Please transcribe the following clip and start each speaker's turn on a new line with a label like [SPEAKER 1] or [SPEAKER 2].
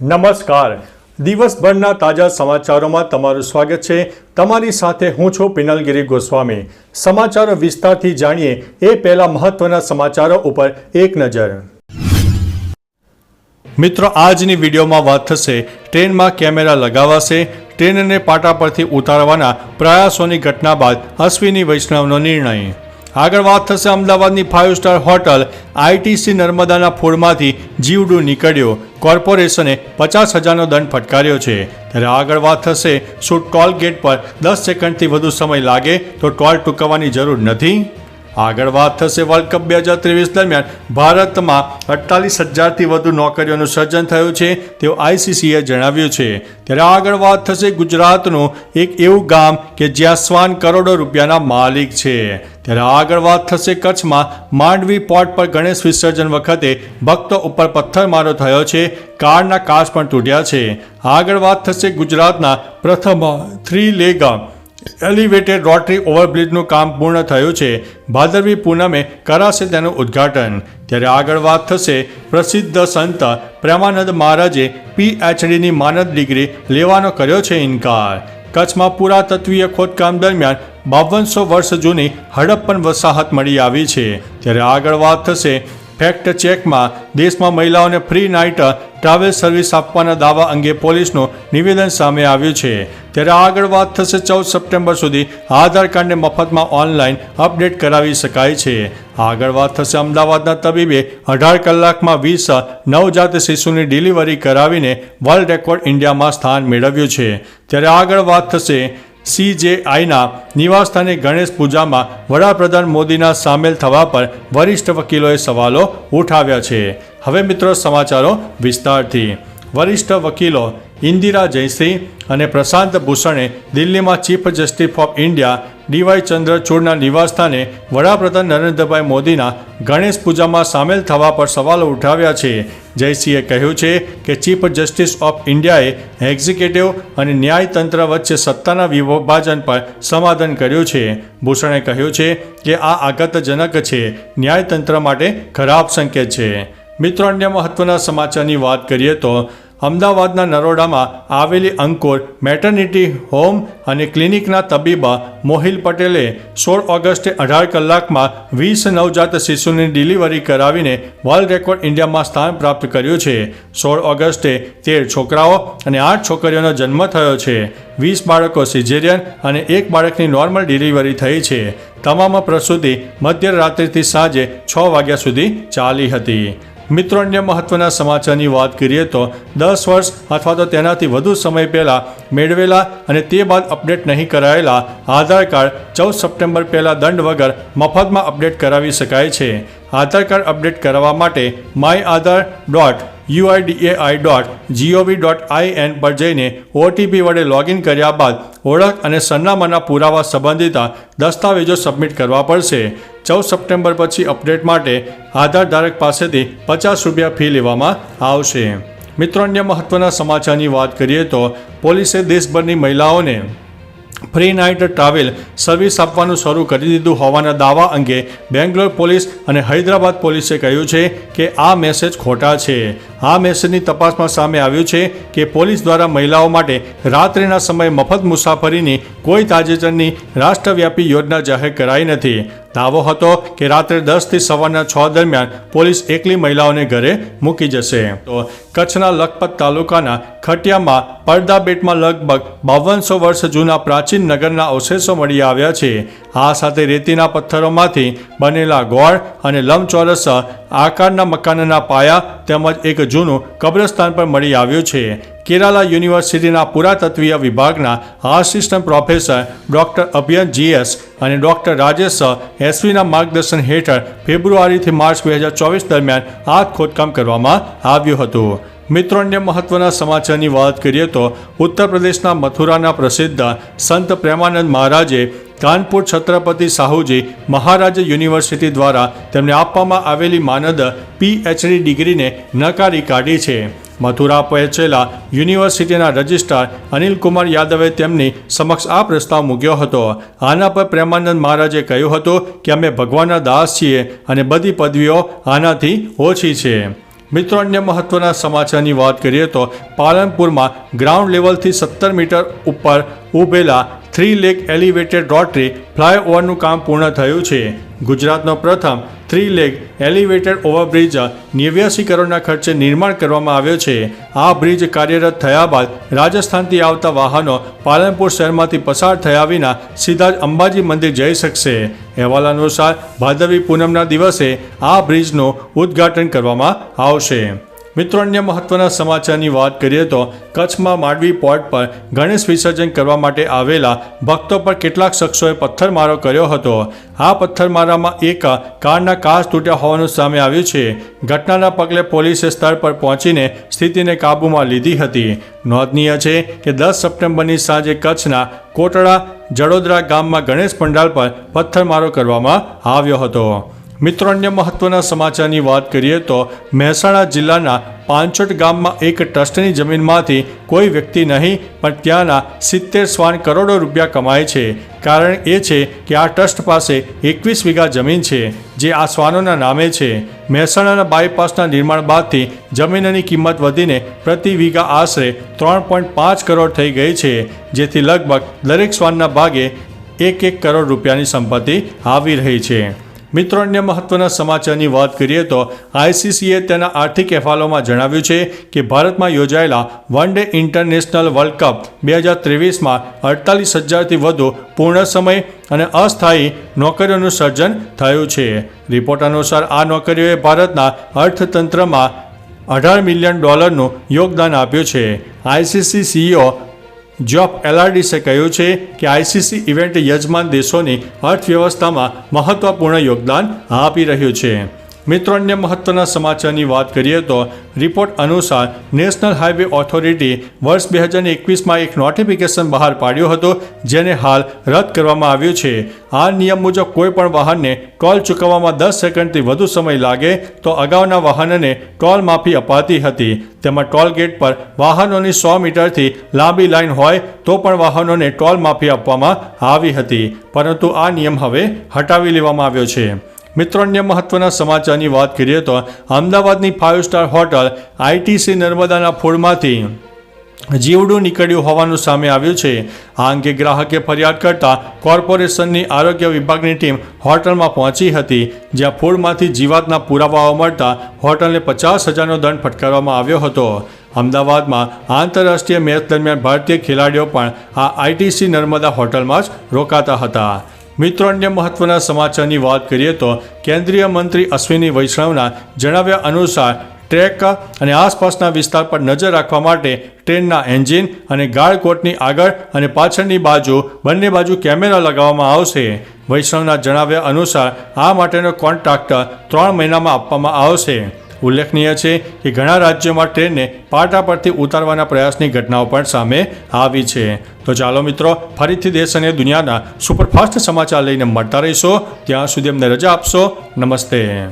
[SPEAKER 1] નમસ્કાર. દિવસભરના તાજા સમાચારોમાં તમારું સ્વાગત છે. તમારી સાથે હું છું પિનલગીરી ગોસ્વામી. સમાચારો વિસ્તારથી જાણીએ એ પહેલા મહત્વના સમાચારો ઉપર એક નજર. મિત્રો, આજની વિડીયોમાં વાત થશે ટ્રેનમાં કેમેરા લગાવાશે, ટ્રેનને પાટા પરથી ઉતારવાના પ્રયાસોની ઘટના બાદ અશ્વિની વૈષ્ણવનો નિર્ણય. આગળ વાત થશે અમદાવાદની ફાઇવ સ્ટાર હોટલ આઈટીસી નર્મદાના ફૂડમાંથી જીવડું નીકળ્યો. કોર્પોરેશને પચાસ હજારનો દંડ ફટકાર્યો છે. ત્યારે આગળ વાત થશે શું ટોલ ગેટ પર દસ સેકન્ડથી વધુ સમય લાગે તો ટોલ ચૂકવવાની જરૂર નથી? આગળ વાત થશે વર્લ્ડ કપ બે હજાર ત્રેવીસ દરમિયાન. ભારતમાં અડતાલીસ હજારથી વધુ નોકરીઓનું સર્જન થયું છે તેવું આઈસીસીએ જણાવ્યું છે. ત્યારે આગળ વાત થશે ગુજરાતનું એક એવું ગામ કે જ્યાં શ્વાન કરોડો રૂપિયાના માલિક છે. ત્યારે આગળ વાત થશે કચ્છમાં. માંડવી પોર્ટ પર ગણેશ વિસર્જન વખતે ભક્તો ઉપર પથ્થરમારો થયો છે, કારના કાચ પણ તૂટ્યા છે. આગળ વાત થશે ગુજરાતના પ્રથમ થ્રી લેગ એલિવેટેડ રોટરી ઓવરબ્રિજનું કામ પૂર્ણ થયું છે. ભાદરવી પૂનમે કરાશે તેનું ઉદ્ઘાટન. ત્યારે આગળ વાત થશે પ્રસિદ્ધ સંત પ્રેમાનંદ મહારાજે પીએચડીની માનદ ડિગ્રી લેવાનો કર્યો છે ઇનકાર. કચ્છમાં પુરાતત્વીય ખોદકામ દરમિયાન બાવનસો વર્ષ જૂની હડપ્પન વસાહત મળી આવી છે. ત્યારે આગળ વાત થશે ફેક્ટ ચેકમાં દેશમાં મહિલાઓને ફ્રી નાઇટ ટ્રાવેલ સર્વિસ આપવાના દાવા અંગે પોલીસનું નિવેદન સામે આવ્યું છે. ત્યારે આગળ વાત થશે ચૌદ સપ્ટેમ્બર સુધી આધાર કાર્ડને મફતમાં ઓનલાઈન અપડેટ કરાવી શકાય છે. આગળ વાત થશે અમદાવાદના તબીબે અઢાર કલાકમાં વીસ નવજાત શિશુની ડિલિવરી કરાવીને વર્લ્ડ રેકોર્ડ ઇન્ડિયામાં સ્થાન મેળવ્યું છે. ત્યારે આગળ વાત થશે સીજેઆઈના નિવાસસ્થાને ગણેશ પૂજામાં વડાપ્રધાન મોદીના સામેલ થવા પર વરિષ્ઠ વકીલોએ સવાલો ઉઠાવ્યા છે. હવે મિત્રો સમાચારો વિસ્તારથી. વરિષ્ઠ વકીલો ઇન્દિરા જયસિંહ અને પ્રશાંત ભૂષણે દિલ્હીમાં chief justice of India D Y ચંદ્રચૂડના નિવાસસ્થાને વડાપ્રધાન નરેન્દ્રભાઈ મોદીના ગણેશ પૂજામાં સામેલ થવા પર સવાલો ઉઠાવ્યા છે. જયસિંહે કહ્યું છે કે ચીફ જસ્ટિસ ઓફ ઇન્ડિયાએ એક્ઝિક્યુટિવ અને ન્યાયતંત્ર વચ્ચે સત્તાના વિભાજન પર સમાધાન કર્યું છે. ભૂષણે કહ્યું છે કે આ આઘાતજનક છે. ન્યાયતંત્ર માટે ખરાબ સંકેત છે. મિત્રો, અન્ય મહત્વના સમાચારની વાત કરીએ તો અમદાવાદના નરોડામાં આવેલી અંકુર મેટર્નિટી હોમ અને ક્લિનિકના તબીબા મોહિલ પટેલે સોળ ઓગસ્ટે અઢાર કલાકમાં વીસ નવજાત શિશુની ડિલિવરી કરાવીને વર્લ્ડ રેકોર્ડ ઇન્ડિયામાં સ્થાન પ્રાપ્ત કર્યું છે. સોળ ઓગસ્ટે તેર છોકરાઓ અને આઠ છોકરીઓનો જન્મ થયો છે. વીસ બાળકો સિઝેરિયન અને એક બાળકની નોર્મલ ડિલિવરી થઈ છે. તમામ પ્રસૂતિ મધ્યરાત્રિથી સાંજે છ વાગ્યા સુધી ચાલી હતી. મિત્રો, અન્ય મહત્વના સમાચારની વાત કરીએ તો દસ વર્ષ અથવા તો તેનાથી વધુ સમય પહેલાં મેળવેલા અને તે બાદ અપડેટ નહીં કરાયેલા આધાર કાર્ડ ચૌદ સપ્ટેમ્બર પહેલાં દંડ વગર મફતમાં અપડેટ કરાવી શકાય છે. આધાર કાર્ડ અપડેટ કરાવવા માટે my Aadhaar dot UIDAI dot GOV dot IN પર જઈને ઓટીપી વડે લોગિન કર્યા બાદ ઓળખ અને સરનામાના પુરાવા સંબંધિત દસ્તાવેજો સબમિટ કરવા પડશે. ચૌદ સપ્ટેમ્બર પછી અપડેટ માટે આધાર ધારક પાસેથી પચાસ રૂપિયા ફી લેવામાં આવશે. મિત્રો, અન્ય મહત્વના સમાચારની વાત કરીએ તો પોલીસે દેશભરની મહિલાઓને ફ્રી નાઇટ ટ્રાવેલ સર્વિસ આપવાનું શરૂ કરી દીધું હોવાના દાવા અંગે બેંગ્લોર પોલીસ અને હૈદરાબાદ પોલીસે કહ્યું છે કે આ મેસેજ ખોટા છે. આ મેસેજની તપાસમાં સામે આવ્યું છે કે પોલીસ દ્વારા મહિલાઓ માટે રાત્રિના સમયે મફત મુસાફરીની કોઈ તાજેતરની રાષ્ટ્રવ્યાપી યોજના જાહેર કરાઈ નથી. દાવો હતો કે રાત્રે દસથી સવારના છ દરમિયાન પોલીસ એકલી મહિલાઓને ઘરે મૂકી જશે. તો કચ્છના લખપત તાલુકાના ખટિયામાં પડદા બેટમાં લગભગ બાવનસો વર્ષ જૂના પ્રાચીન નગરના અવશેષો મળી આવ્યા છે. આ સાથે રેતીના પથ્થરોમાંથી બનેલા ગોળ અને લંબચોરસ, આકારના મકાનના પાયા તેમજ એક જૂનું કબ્રસ્તાન પર મળી આવ્યું છે. કેરાલા યુનિવર્સિટીના પુરાતત્વીય વિભાગના assistant professor doctor Abhiyan GS અને ડૉક્ટર રાજેશ એસવીના માર્ગદર્શન હેઠળ ફેબ્રુઆરીથી માર્ચ બે હજાર ચોવીસ દરમિયાન આ ખોદકામ કરવામાં આવ્યું હતું. મિત્રો, અન્ય મહત્વના સમાચારની વાત કરીએ તો ઉત્તર પ્રદેશના મથુરાના પ્રસિદ્ધ સંત પ્રેમાનંદ મહારાજે કાનપુર છત્રપતિ સાહુજી મહારાજ યુનિવર્સિટી દ્વારા તેમને આપવામાં આવેલી માનદ પીએચડી ડિગ્રીને નકારી કાઢી છે. મથુરા પહોંચેલા યુનિવર્સિટીના રજિસ્ટ્રાર અનિલકુમાર યાદવે તેમની સમક્ષ આ પ્રસ્તાવ મૂક્યો હતો. આના પર પ્રેમાનંદ મહારાજે કહ્યું હતું કે અમે ભગવાનના દાસ છીએ અને બધી પદવીઓ આનાથી ઓછી છે. મિત્રો, અન્ય મહત્વના સમાચારની વાત કરીએ તો પાલનપુરમાં ગ્રાઉન્ડ લેવલથી સત્તર મીટર ઉપર ઊભેલા થ્રી લેગ એલિવેટેડ રોટરી ફ્લાયઓવરનું કામ પૂર્ણ થયું છે. ગુજરાતનો પ્રથમ થ્રી લેગ એલિવેટેડ ઓવરબ્રિજ નેવ્યાસી કરોડના ખર્ચે નિર્માણ કરવામાં આવ્યો છે. આ બ્રિજ કાર્યરત થયા બાદ રાજસ્થાનથી આવતા વાહનો પાલનપુર શહેરમાંથી પસાર થયા વિના સીધા જ અંબાજી મંદિર જઈ શકશે. અહેવાલ અનુસાર, ભાદરવી પૂનમના દિવસે આ બ્રિજનું ઉદ્ઘાટન કરવામાં આવશે. મિત્રો, અન્ય મહત્વના સમાચારની વાત કરીએ તો કચ્છમાં માંડવી પોર્ટ પર ગણેશ વિસર્જન કરવા માટે આવેલા ભક્તો પર કેટલાક શખ્સોએ પથ્થરમારો કર્યો હતો. આ પથ્થરમારામાં એક કારના કાચ તૂટ્યા હોવાનું સામે આવ્યું છે. ઘટનાના પગલે પોલીસે સ્થળ પર પહોંચીને સ્થિતિને કાબૂમાં લીધી હતી. નોંધનીય છે કે દસ સપ્ટેમ્બરની સાંજે કચ્છના કોટડા જડોદરા ગામમાં ગણેશ પંડાલ પર પથ્થરમારો કરવામાં આવ્યો હતો. મિત્રો, અન્ય મહત્વના સમાચારની વાત કરીએ તો મહેસાણા જિલ્લાના પાંચોટ ગામમાં એક ટ્રસ્ટની જમીનમાંથી કોઈ વ્યક્તિ નહીં, પણ ત્યાંના સિત્તેર શ્વાન કરોડો રૂપિયા કમાય છે. કારણ એ છે કે આ ટ્રસ્ટ પાસે એકવીસ વીઘા જમીન છે, જે આ શ્વાનોના નામે છે. મહેસાણાના બાયપાસના નિર્માણ બાદથી જમીનની કિંમત વધીને પ્રતિ વીઘા આશરે ત્રણ પોઈન્ટ પાંચ કરોડ થઈ ગઈ છે, જેથી લગભગ દરેક શ્વાનના ભાગે એક એક કરોડ રૂપિયાની સંપત્તિ આવી રહી છે. મિત્રો અન્ય મહત્વના સમાચારની વાત કરીએ તો આઈસીસીએ તેના આર્થિક અહેવાલોમાં જણાવ્યું છે કે ભારતમાં યોજાયેલા one day international world cup બે હજાર ત્રેવીસમાં અડતાલીસ હજારથી વધુ પૂર્ણ સમય અને અસ્થાયી નોકરીઓનું સર્જન થયું છે. રિપોર્ટ અનુસાર આ નોકરીઓએ ભારતના અર્થતંત્રમાં અઢાર મિલિયન ડોલરનું યોગદાન આપ્યું છે. આઈસીસી સીઈઓ જોફ એલઆરડીસે કહ્યું છે કે આઈસીસી ઇવેન્ટ યજમાન દેશોની અર્થવ્યવસ્થામાં મહત્વપૂર્ણ યોગદાન આપી રહ્યું છે. મિત્રો, અન્ય મહત્વના સમાચારની વાત કરીએ તો રિપોર્ટ અનુસાર નેશનલ હાઈવે ઓથોરિટી વર્ષ બે હજાર એકવીસમાં એક નોટિફિકેશન બહાર પાડ્યું હતું, જેને હાલ રદ કરવામાં આવ્યું છે. આ નિયમ મુજબ કોઈ પણ વાહનને ટોલ ચૂકવવામાં દસ સેકન્ડથી વધુ સમય લાગે તો અગાઉના વાહનને ટોલ માફી અપાતી હતી. તેમાં ટોલ ગેટ પર વાહનોની સો મીટરથી લાંબી લાઇન હોય તો પણ વાહનોને ટોલ માફી આપવામાં આવી હતી. પરંતુ આ નિયમ હવે હટાવી લેવામાં આવ્યો છે. મિત્રો, અન્ય મહત્વના સમાચારની વાત કરીએ તો અમદાવાદની ફાઇવ સ્ટાર હોટલ આઈટીસી નર્મદાના ફૂડમાંથી જીવડું નીકળ્યું હોવાનું સામે આવ્યું છે. આ અંગે ગ્રાહકે ફરિયાદ કરતા કોર્પોરેશનની આરોગ્ય વિભાગની ટીમ હોટલમાં પહોંચી હતી, જ્યાં ફૂડમાંથી જીવાતના પુરાવાઓ મળતા હોટલને પચાસ હજારનો દંડ ફટકારવામાં આવ્યો હતો. અમદાવાદમાં આંતરરાષ્ટ્રીય મેચ દરમિયાન ભારતીય ખેલાડીઓ પણ આ આઈટીસી નર્મદા હોટલમાં જ રોકાતા હતા. મિત્રો, અન્ય મહત્વના સમાચારની વાત કરીએ તો કેન્દ્રીય મંત્રી અશ્વિની વૈષ્ણવના જણાવ્યા અનુસાર ટ્રેક અને આસપાસના વિસ્તાર પર નજર રાખવા માટે ટ્રેનના એન્જિન અને ગાળકોટની આગળ અને પાછળની બાજુ, બંને બાજુ કેમેરા લગાવવામાં આવશે. વૈષ્ણવના જણાવ્યા અનુસાર આ માટેનો કોન્ટ્રાક્ટ ત્રણ મહિનામાં આપવામાં આવશે. ઉલ્લેખનીય છે કે ઘણા રાજ્યોમાં ટ્રેનને પાટા પરથી ઉતારવાના પ્રયાસની ઘટનાઓ પણ સામે આવી છે. તો ચાલો મિત્રો, ફરીથી દેશ અને દુનિયાના સુપરફાસ્ટ સમાચાર લઈને મળતા રહીશો. ત્યાં સુધી અમને રજા આપશો. નમસ્તે.